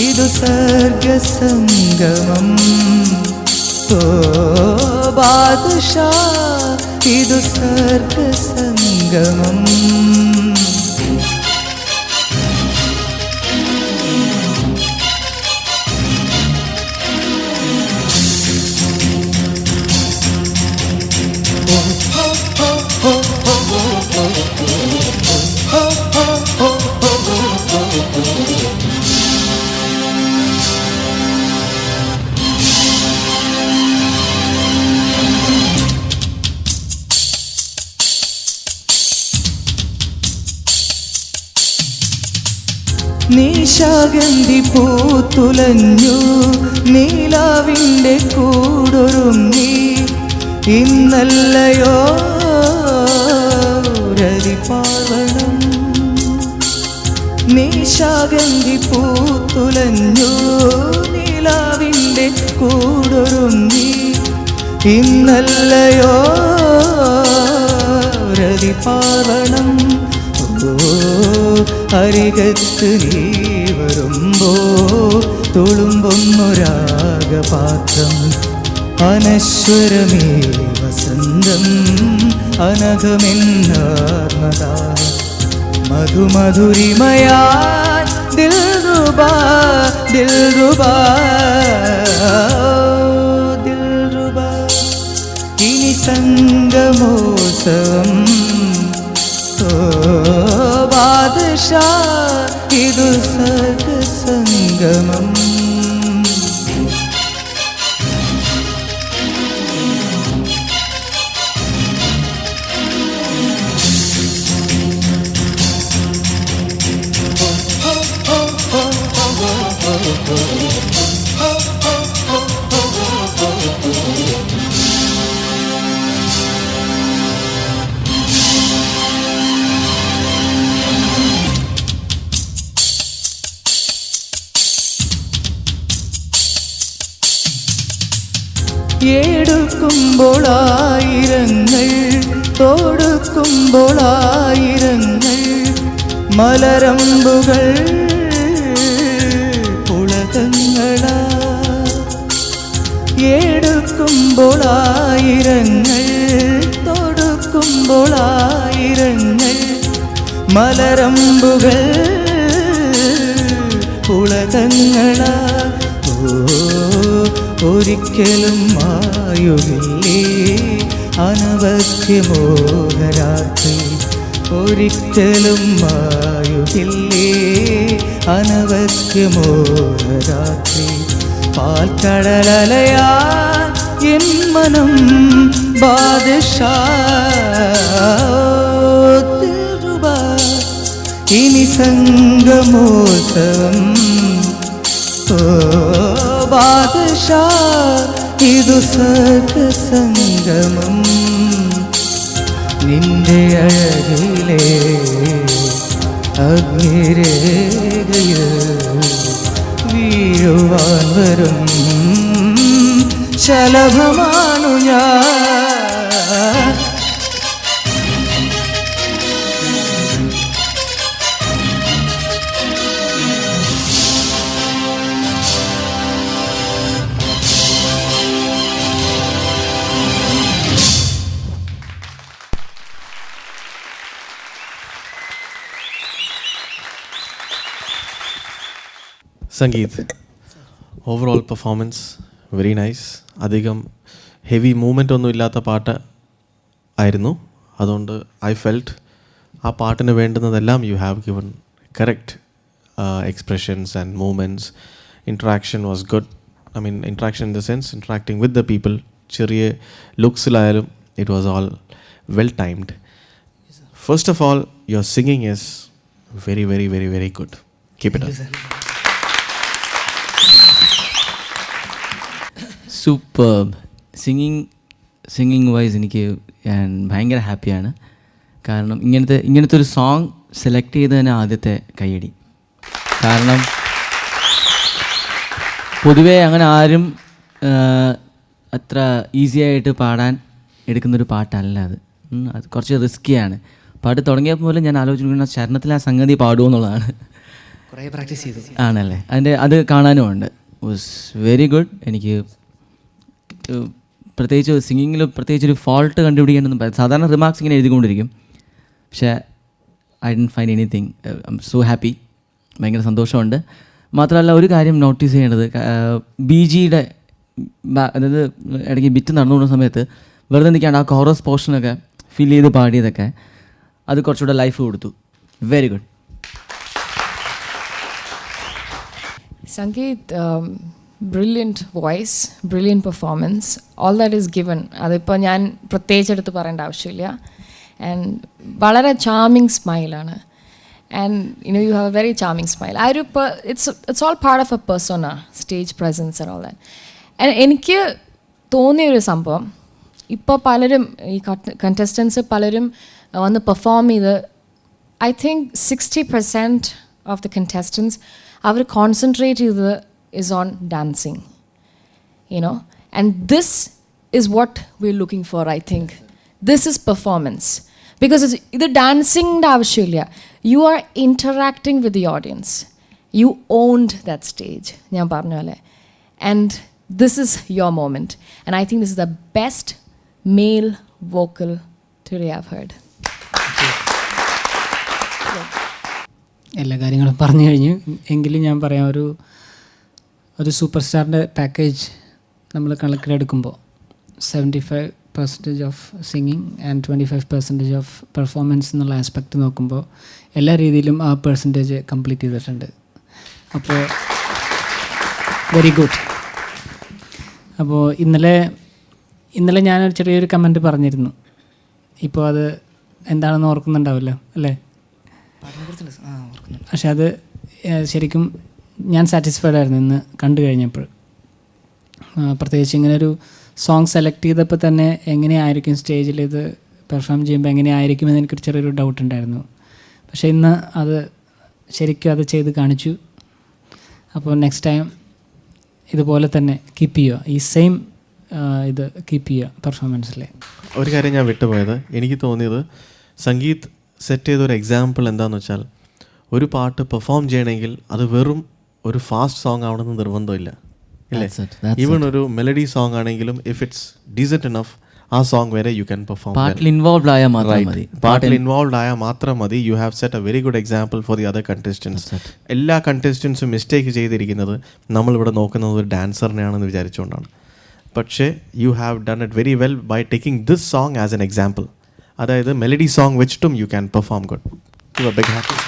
ഇതു സർഗസംഗമം ഇതു സർഗസംഗമം നീശാഗന്ധി പൂത്തുലഞ്ഞു നീലാവിന്റെ കൂടൊരുങ്ങി. ഇന്നല്ലയോ രതിപാർവണം നിശാഗന്ധി പൂത്തുലഞ്ഞു നീലാവിന്റെ കൂടൊരുങ്ങി. ഇന്നല്ലയോ രതിപാവണം ഓ അരികത്ത് നീ വരുമ്പോ തുളുമ്പൊന്നൊരാഗപാത്രം അനശ്വരമേ വസന്തം അനഘമെന്നാർമത മധുമധുരിമയാൻ ദിൽറുബാ ദിൽറുബാ ദിൽറുബാ ഇനി സംഗമോത്സവം ബാദഷാ ഇതു സർഗസംഗമം. എടുക്കുമ്പോൾ ആയിരങ്ങൾ ആയിരങ്ങൾ മലരമ്പുകൾ പുളകങ്ങളാ. എടുക്കുമ്പോൾ ആയിരങ്ങൾ ആയിരങ്ങൾ മലരമ്പുകൾ പുളകങ്ങളാ. ഓ ഒരിക്കലും മായുകില്ലേ അനവധ്യമോഹരാത്രി. ഒരിക്കലും മായുകില്ലേ അനവധ്യമോഹരാത്രി. പാൽക്കടലയാ എൻ മനം തിരുബാ ഇനി സംഗമോത്സവം. ഓ ബാദഷാ ഇതു സർഗസംഗമം നിന്റെ അഴകിലെ അഗ്നിരേഖയിൽ വീഴുവാൻ വരും. ശലഭമാണു ഞാൻ. Sangeeth. Overall performance very nice അധികം ഹെവി മൂവ്മെന്റ് ഒന്നും ഇല്ലാത്ത പാട്ട് ആയിരുന്നു. അതുകൊണ്ട് ഐ ഫെൽറ്റ് ആ പാട്ടിന് വേണ്ടുന്നതെല്ലാം you have given correct expressions and movements interaction was good I mean interaction in the sense interacting with the people ചെറിയ ലുക്സിലായാലും it was all well timed first of all your singing is very very very very good keep it superb singing singing wise എനിക്ക് ഞാൻ ഭയങ്കര ഹാപ്പിയാണ് കാരണം ഇങ്ങനത്തെ ഇങ്ങനത്തെ ഒരു song select ചെയ്ത് തന്നെ ആദ്യത്തെ കൈയടി കാരണം പൊതുവേ അങ്ങനെ ആരും അത്ര ഈസി ആയിട്ട് പാടാൻ എടുക്കുന്നൊരു പാട്ടല്ല അത്. അത് കുറച്ച് റിസ്ക്കിയാണ് പാട്ട് തുടങ്ങിയപ്പോൾ പോലും ഞാൻ ആലോചിക്കുന്ന ചരണത്തിൽ ആ സംഗതി പാടുമോ എന്നുള്ളതാണ്. കുറേ പ്രാക്ടീസ് ചെയ്തു. ആണല്ലേ? അതിന്റെ അത് കാണാനും ഉണ്ട്. വാസ് വെരി ഗുഡ് എനിക്ക് പ്രത്യേകിച്ച് സിംഗിങ്ങിൽ പ്രത്യേകിച്ച് ഒരു ഫോൾട്ട് കണ്ടുപിടിക്കാനൊന്നും പ- സാധാരണ റിമാർക്സ് ഇങ്ങനെ എഴുതിക്കൊണ്ടിരിക്കും. പക്ഷേ I don't find anything I am so happy ഭയങ്കര സന്തോഷമുണ്ട്. മാത്രമല്ല ഒരു കാര്യം നോട്ടീസ് ചെയ്യേണ്ടത് ബി ജിയുടെ അതായത് ഇടയ്ക്ക് ബിറ്റ് നടന്നുകൊണ്ട സമയത്ത് വെറുതെ നിൽക്കാണ്ട് ആ കോറസ് പോർഷനൊക്കെ ഫിൽ ചെയ്ത് പാടിയതൊക്കെ അത് കുറച്ചുകൂടെ ലൈഫ് കൊടുത്തു. Very good Sangeeth brilliant voice brilliant performance all that is given അതിപ്പോൾ ഞാൻ പ്രത്യേകിച്ച് എടുത്ത് പറയേണ്ട ആവശ്യമില്ല. ആൻഡ് വളരെ charming സ്മൈലാണ് and you you have a very charming smile ആ ഒരു it's it's all part of a persona stage presence and all that and എനിക്ക് തോന്നിയൊരു സംഭവം ഇപ്പോൾ പലരും ഈ കണ്ടസ്റ്റൻസ് പലരും വന്ന് പെർഫോം ചെയ്ത് I think sixty percent of the contestants our concentrate ചെയ്തത് is on dancing you know and this is what we looking for I think this is performance because ഇത് ഡാൻസിങ്ങിന്റെ ആവശ്യമില്ല. You are interacting with the audience you owned that stage ഞാൻ പറഞ്ഞ പോലെ. And this is your moment and I think this is the best male vocal today have heard എല്ലാ കാര്യങ്ങളും പറഞ്ഞു കഴിഞ്ഞു. എങ്കിലും ഞാൻ പറയാം ഒരു ഒരു സൂപ്പർ സ്റ്റാറിന്റെ പാക്കേജ് നമ്മൾ കണക്കിലെടുക്കുമ്പോൾ seventy five percentage of singing and twenty five percentage of performance എന്നുള്ള ആസ്പെക്റ്റ് നോക്കുമ്പോൾ എല്ലാ രീതിയിലും ആ പെർസെന്റേജ് കംപ്ലീറ്റ് ചെയ്തിട്ടുണ്ട്. അപ്പോൾ വെരി ഗുഡ് അപ്പോൾ ഇന്നലെ ഇന്നലെ ഞാനൊരു ചെറിയൊരു കമന്റ് പറഞ്ഞിരുന്നു. ഇപ്പോൾ അത് എന്താണെന്ന് ഓർക്കുന്നുണ്ടാവില്ല അല്ലേ? പക്ഷെ അത് ശരിക്കും ഞാൻ സാറ്റിസ്ഫൈഡ് ആയിരുന്നു ഇന്ന് കണ്ടു കഴിഞ്ഞപ്പോൾ. പ്രത്യേകിച്ച് ഇങ്ങനെ ഒരു സോങ് സെലക്ട് ചെയ്തപ്പോൾ തന്നെ എങ്ങനെയായിരിക്കും സ്റ്റേജിൽ ഇത് പെർഫോം ചെയ്യുമ്പോൾ എങ്ങനെയായിരിക്കും എന്ന് എനിക്കൊരു ചെറിയൊരു ഡൗട്ട് ഉണ്ടായിരുന്നു. പക്ഷേ ഇന്ന് അത് ശരിക്കും അത് ചെയ്ത് കാണിച്ചു. അപ്പോൾ നെക്സ്റ്റ് ടൈം ഇതുപോലെ തന്നെ കീപ്പ് ചെയ്യുക. ഈ സെയിം ഇത് കീപ്പ് ചെയ്യുക പെർഫോമൻസിലെ ഒരു കാര്യം ഞാൻ വിട്ടുപോയത്. എനിക്ക് തോന്നിയത് സംഗീത് സെറ്റ് ചെയ്ത ഒരു എക്സാമ്പിൾ എന്താണെന്ന് വെച്ചാൽ ഒരു പാട്ട് പെർഫോം ചെയ്യണമെങ്കിൽ അത് വെറും ഒരു ഫാസ്റ്റ് സോങ് ആവണമെന്ന് നിർബന്ധമില്ല. ഇല്ലേ ഈവൻ ഒരു മെലഡി സോങ് ആണെങ്കിലും ഇഫ് ഇറ്റ്സ് ഡീസെന്റ് എനഫ് ആ സോങ് വരെ യു ക്യാൻ പെർഫോം പാട്ടിൽ ഇൻവോൾവ് ആയാൽ മാത്രം മതി. പാട്ടിൽ ഇൻവോൾവ് ആയാൽ മാത്രം മതി. You have set a very good example for the other contestants എല്ലാ കണ്ടസ്റ്റൻസും മിസ്റ്റേക്ക് ചെയ്തിരിക്കുന്നത് നമ്മളിവിടെ നോക്കുന്നത് ഒരു ഡാൻസറിനെയാണെന്ന് വിചാരിച്ചുകൊണ്ടാണ്. പക്ഷേ you have done it very well by taking this song as an example അതായത് മെലഡി സോങ് വെച്ചിട്ടും you can perform good big happy